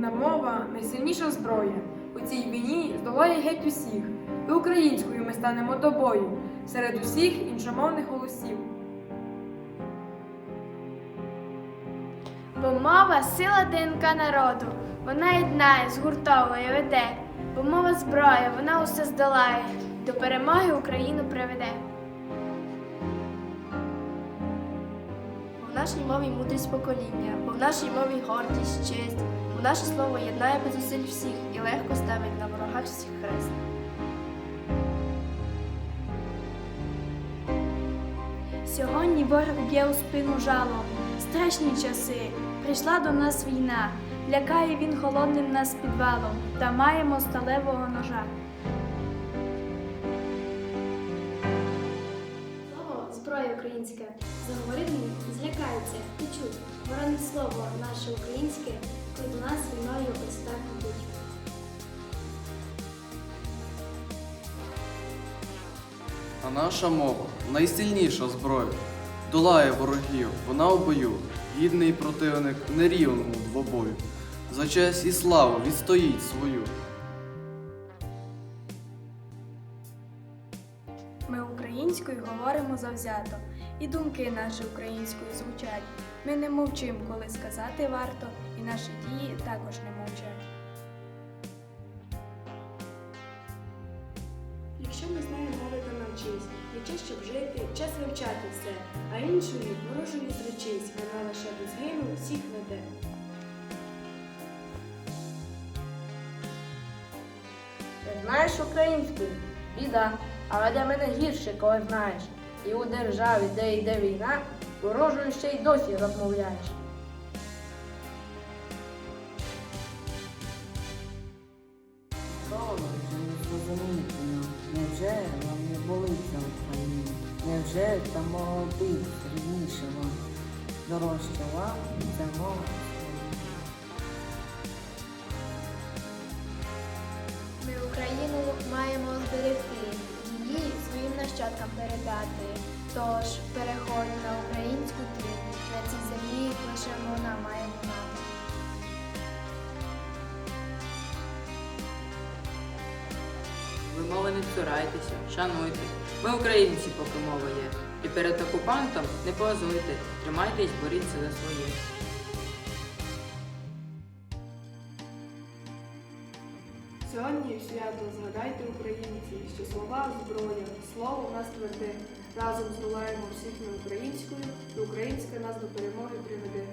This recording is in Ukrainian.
Рідна мова найсильніша зброя. У цій війні здолає геть усіх. І українською ми станемо тобою серед усіх іншомовних голосів. Бо мова сила ДНК народу, вона єднає, згуртовує, веде. Бо мова зброя, вона усе здолає, до перемоги Україну приведе. В нашій мові мудрість покоління, бо в нашій мові гордість, честь, наше слово єднає без зусиль всіх і легко ставить на ворогах всіх хрест. Сьогодні ворог б'є у спину жалом. Страшні часи. Прийшла до нас війна. Лякає він холодним нас підвалом, та маємо сталевого ножа. Слово зброя українська. Заговорити злякаються, почуть. Боронить слово наше українське, коли до нас війною ось так ідуть. А наша мова найсильніша зброя. Долає ворогів, вона у бою, гідний противник нерівному двобою. За честь і славу відстоїть свою. Ми українською говоримо завзято, і думки наші українською звучать. Ми не мовчим, коли сказати варто, і наші дії також не мовчать. Якщо ми знаємо мови, то навчись, не час, щоб жити, час вивчати все, а іншої ворожої зречись, вона лише до згину всіх веде. Ти знаєш українську? Біда. Але для мене гірше, коли знаєш. І у державі, де йде війна, ворожою ще й досі розмовляєш. Вже не нам. Невже вам не болиться Україна? Невже та мова бить рідніше вам? Дорожча вам ця мова? Ми Україну маємо зберегти, нащадкам передати. Тож переходь на українську ти, на цій землі лише вона має мати. Ви мови не цурайтеся, шануйте. Ми українці, поки мова є. І перед окупантом не позуйте, тримайтесь, боріться за своє. Сьогодні свято згадайте українці, що слова зброя, слово нас тверде. Разом здолаємо всіх ми українською, і українська нас до перемоги приведе.